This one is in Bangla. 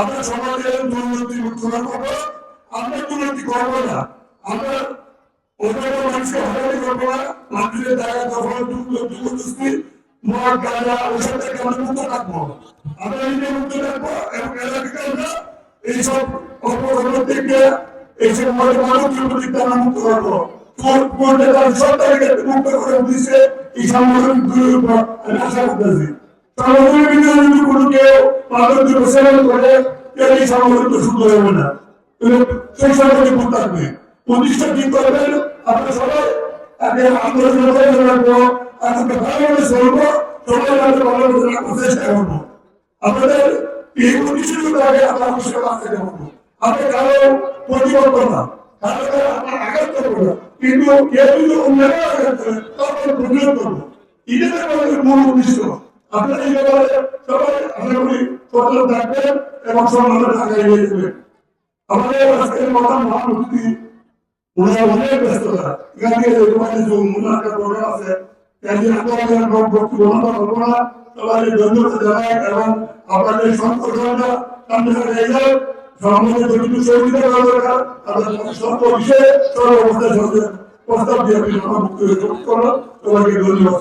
আমরা সমাজের দুর্নীতি মুক্ত করব, আমরা দুর্নীতি করব না। আমরা অন্যান্য মানুষকে হয়রানি করব না। মানুষের জায়গা দখল দুর্নীতি মদ, গাঁজা ওসব থেকে আমরা মুক্ত থাকব আমরা নিজে মুক্ত থাকব এবং এলাকাকে আমরা এইসব অপকর্ম থেকে এইসব মদের মানুষকে প্রতি আমরা মুক্ত করব সরকারকে মুক্ত করে দিচ্ছে এই আমি আশা করতেছি। সংগঠনের ভিতরে যদি কোনো কেউ মাদক দ্রব্য সেবন করে তাহলে এই তো শুদ্ধ হবে না। সেই সংগঠন মুক্ত থাকবে প্রতিষ্ঠা ঠিক করবেন আমরা সবাই আগে আন্দোলন রাখব আপনাকে ভালোভাবে চলবো সবাই আমাদের ভালোভাবে রাখার চেষ্টা করব আমাদের এই না কিন্তু আপনারা এই ব্যাপারে সবাই আশা করি সচেতন থাকবেন এবং সম্মানের আগে এগিয়ে দেবেন আমাদের আজকের কথা মহামুক্তি ওনারা অনেক ব্যস্ততা। এখান থেকে তোমাদের যে মূল্যাঙ্কের প্রোগ্রাম আছে কাজে আপনাদের বক্তব্য বন্ধ করব না সবাই ধন্যবাদ জানাই এবং আপনাদের সংগঠনটা সামনে রেখে যাও সমাজের যেটুকু সহযোগিতা করা দরকার। আপনাদের সব বিষয়ে সর্ব অবস্থায় প্রস্তাব দিয়ে আমি সমাজ মুক্তি করব সবাইকে ধন্যবাদ